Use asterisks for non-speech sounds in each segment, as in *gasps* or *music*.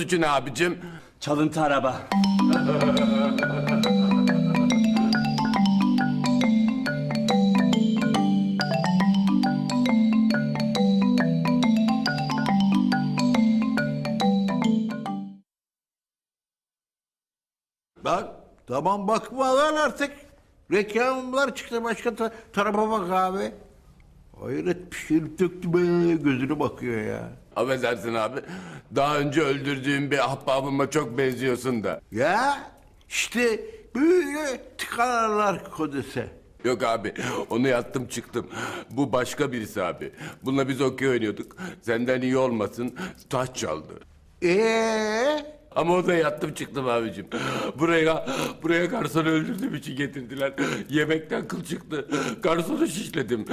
Ne abicim? Çalıntı araba. Bak tamam bakma lan artık. Reklamlar çıktı başka ta- tarafa bak abi. Hayret bir şey döktü böyle gözüne bakıyor ya. Affedersin abi. Daha önce öldürdüğüm bir ahbabıma çok benziyorsun da. Ya işte böyle tıkanırlar kodese. Yok abi onu yattım çıktım. Bu başka birisi abi. Bununla biz okey oynuyorduk. Senden iyi olmasın taş çaldı. Ee, Ama o da yattım çıktım abicim. *gasps* Buraya buraya garsonu öldürdüğüm için getirdiler. Yemekten kıl çıktı. Garsonu şişledim. *laughs*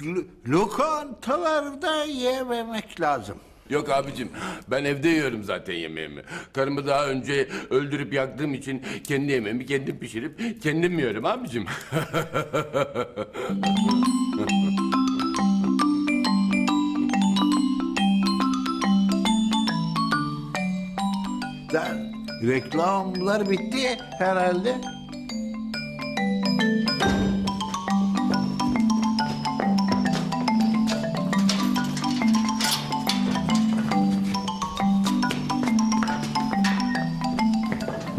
lo- lokantalarda yememek lazım. Yok abicim ben evde yiyorum zaten yemeğimi. Karımı daha önce öldürüp yaktığım için kendi yemeğimi kendim pişirip kendim yiyorum abicim. *laughs* reklamlar bitti herhalde.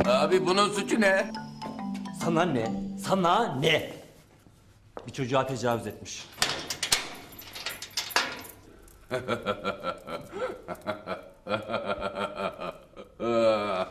Abi bunun suçu ne? Sana ne? Sana ne? Bir çocuğa tecavüz etmiş. *laughs*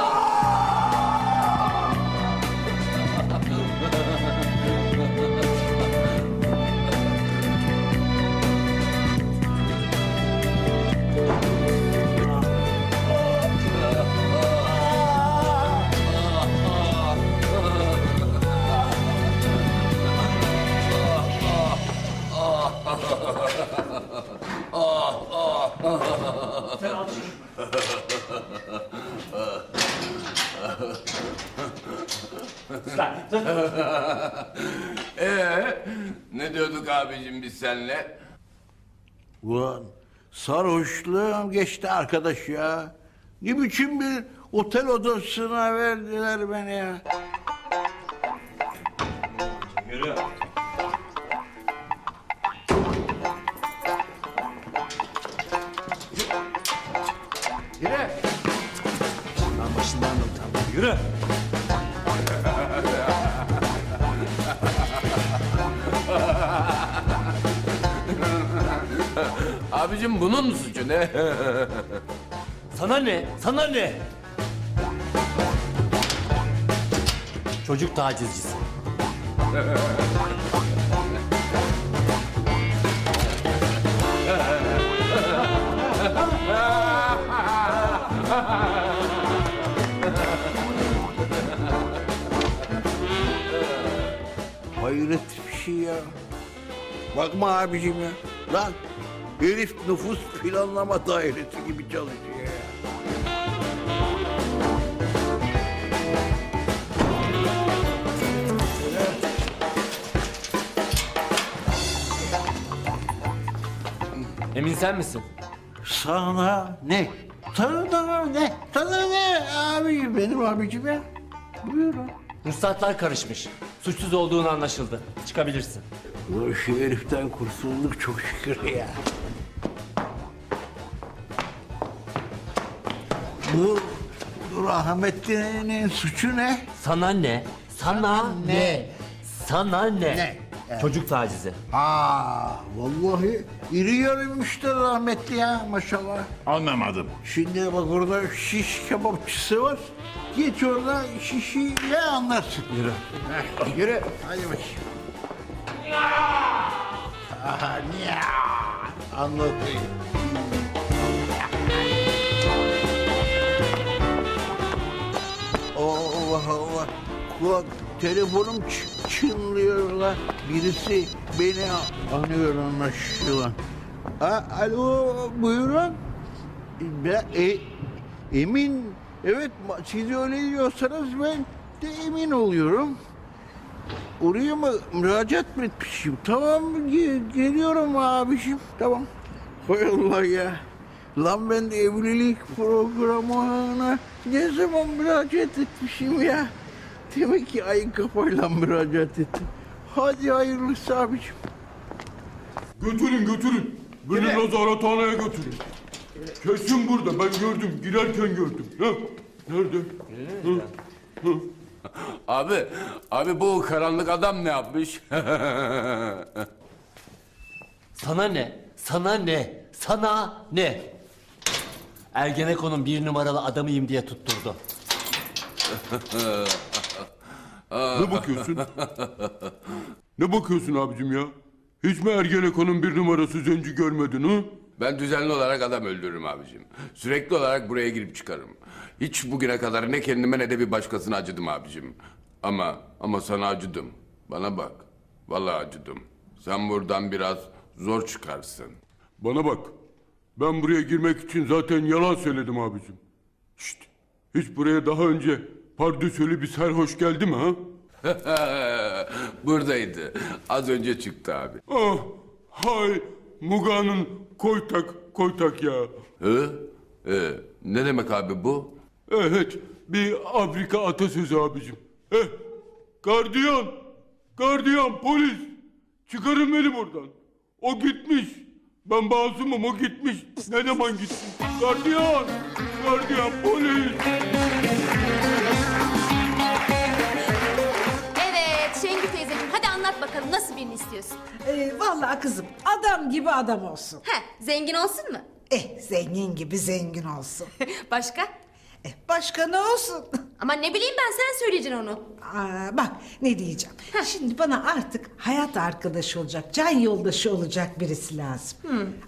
*laughs* Ee, ne diyorduk abicim biz seninle? Ulan sarhoşluğum geçti arkadaş ya. Ne biçim bir otel odasına verdiler beni ya. Abicim bunun suçu ne? *laughs* Sana ne? Sana ne? Çocuk tacizcisi. hayret bir şey ya. Bakma abicim ya. Lan herif nüfus planlama dairesi gibi çalışıyor ya. Emin sen misin? Sana ne? Sana ne? Sana ne abi? Benim abicim ya. Buyurun. Ruhsatlar karışmış. Suçsuz olduğunu anlaşıldı. Çıkabilirsin. Ulan şu heriften kurtulduk çok şükür ya. Bu rahmetlinin suçu ne? Sana ne? Sana ne? Sana ne? Ne? Çocuk tacizi. Aa, vallahi iri yarıymış da rahmetli ya maşallah. Anlamadım. Şimdi bak orada şiş kebapçısı var. Git orada şişiyle anlarsın. Yürü. Heh, Yürü. Hadi bakayım. Aha, ya. Anlatayım. Allah. Kulak telefonum çınlıyor lan. Birisi beni anıyor anlaşılan. Ha, alo buyurun. Ben, e, emin evet siz öyle diyorsanız ben de emin oluyorum. Oraya mı müracaat mı etmişim? Tamam ge- geliyorum abiciğim. Tamam. Hay Allah ya. Lan ben de evlilik programına ne zaman müracaat etmişim ya? Demek ki ayın kafayla müracaat ettim. Hadi hayırlısı abiciğim. Götürün götürün. Beni Kime? nazarathaneye götürün. Kesin burada ben gördüm girerken gördüm. Ha? Nerede? *laughs* Abi, abi bu karanlık adam ne yapmış? *laughs* Sana ne? Sana ne? Sana ne? Ergenekon'un bir numaralı adamıyım diye tutturdu. Ne bakıyorsun? ne bakıyorsun abicim ya? Hiç mi Ergenekon'un bir numarası zenci görmedin ha? ben düzenli olarak adam öldürürüm abicim. Sürekli olarak buraya girip çıkarım. Hiç bugüne kadar ne kendime ne de bir başkasına acıdım abicim. Ama, ama sana acıdım. Bana bak. Vallahi acıdım. Sen buradan biraz zor çıkarsın. Bana bak. Ben buraya girmek için zaten yalan söyledim abicim. Şşt. Hiç buraya daha önce pardösülü bir serhoş geldi mi ha? *laughs* Buradaydı. Az önce çıktı abi. Ah, hay Muga'nın koytak koytak ya. Hı? Ee, ne demek abi bu? Evet, bir Afrika atasözü abicim. Eh, gardiyan, gardiyan polis. Çıkarın beni buradan. O gitmiş. Ben masumum, o gitmiş. Ne zaman gitsin? Gardiyan, gardiyan polis. Evet Şengül teyzeciğim hadi anlat bakalım nasıl birini istiyorsun? Ee, vallahi kızım adam gibi adam olsun. He zengin olsun mu? Eh zengin gibi zengin olsun. *laughs* Başka? Eh, başka ne olsun? *laughs* Ama ne bileyim ben sen söyleyeceksin onu. Aa, bak ne diyeceğim. Şimdi bana artık hayat arkadaşı olacak, can yoldaşı olacak birisi lazım.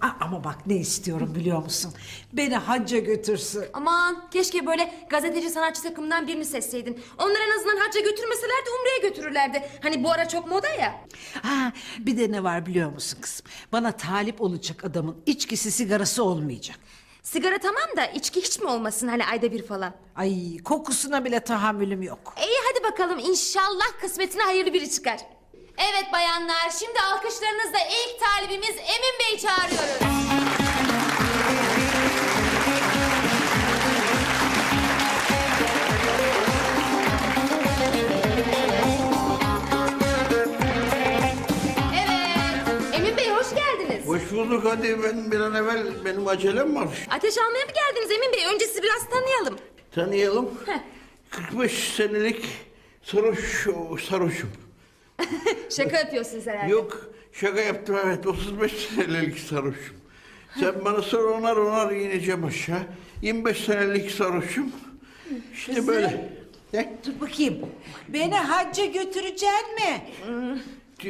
Aa, ama bak ne istiyorum biliyor musun? Beni hacca götürsün. Aman keşke böyle gazeteci sanatçı takımından birini seçseydin. Onlar en azından hacca götürmeselerdi umreye götürürlerdi. Hani bu ara çok moda ya. Ha, bir de ne var biliyor musun kızım? Bana talip olacak adamın içkisi sigarası olmayacak. Sigara tamam da içki hiç mi olmasın hani ayda bir falan? Ay kokusuna bile tahammülüm yok. İyi hadi bakalım inşallah kısmetine hayırlı biri çıkar. Evet bayanlar şimdi alkışlarınızla ilk talibimiz Emin Bey'i çağırıyoruz. Bulduk hadi ben bir an evvel benim acelem var. Ateş almaya mı geldiniz Emin Bey? Önce sizi biraz tanıyalım. Tanıyalım. Heh. 45 senelik sarhoş, sarhoşum. *laughs* Şaka yapıyorsunuz herhalde. Yok şaka yaptım evet 35 senelik sarhoşum. Sen bana sor onar onar ineceğim aşağı. 25 senelik sarhoşum. İşte böyle. Ne? Dur bakayım. Beni hacca götüreceksin mi?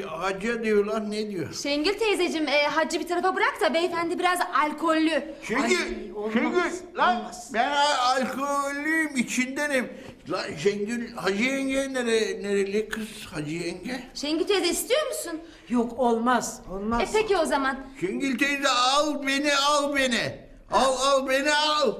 Hacı diyor lan ne diyor? Şengül teyzeciğim e, hacı bir tarafa bırak da beyefendi biraz alkollü. Çünkü, çünkü lan ben al- alkollüyüm içindenim. Lan Şengül Hacı yenge nere, nereli kız Hacı yenge? Şengül teyze istiyor musun? Yok olmaz, olmaz. E peki o zaman. Şengül teyze al beni al beni. Al al beni al.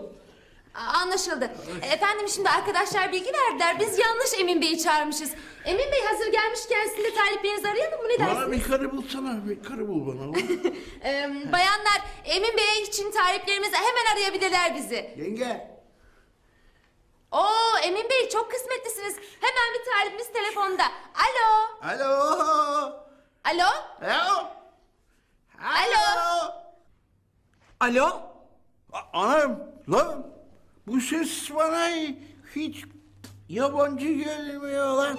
Anlaşıldı. Efendim şimdi arkadaşlar bilgi verdiler. Biz yanlış Emin Bey'i çağırmışız. Emin Bey hazır gelmişken sizin de taliplerinizi arayalım mı? Ne Bana dersiniz? bir karı bulsana bir karı bul bana. oğlum. *laughs* E, bayanlar Emin Bey için taliplerimizi hemen arayabilirler bizi. yenge. Oo Emin Bey çok kısmetlisiniz. Hemen bir talibimiz telefonda. Alo. Alo. Alo. Alo. Alo. Alo? A- Anam lan bu ses bana hiç yabancı gelmiyor lan.